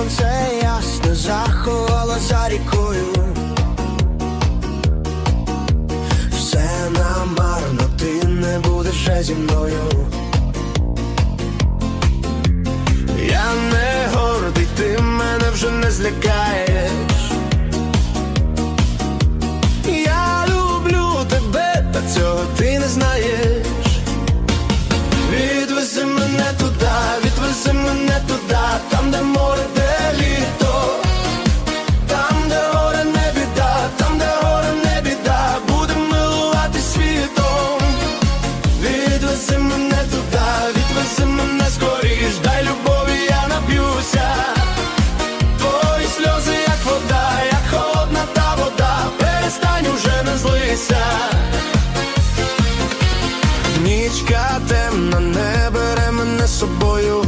сонце ясно заховало за рікою. Все намарно, ти не будеш вже зі мною. Я не гордий, ти мене вже не злякаєш. Я люблю тебе, та цього ти не знаєш. Відвези мене туди, відвези мене туди. Нічка на не бере мене з собою.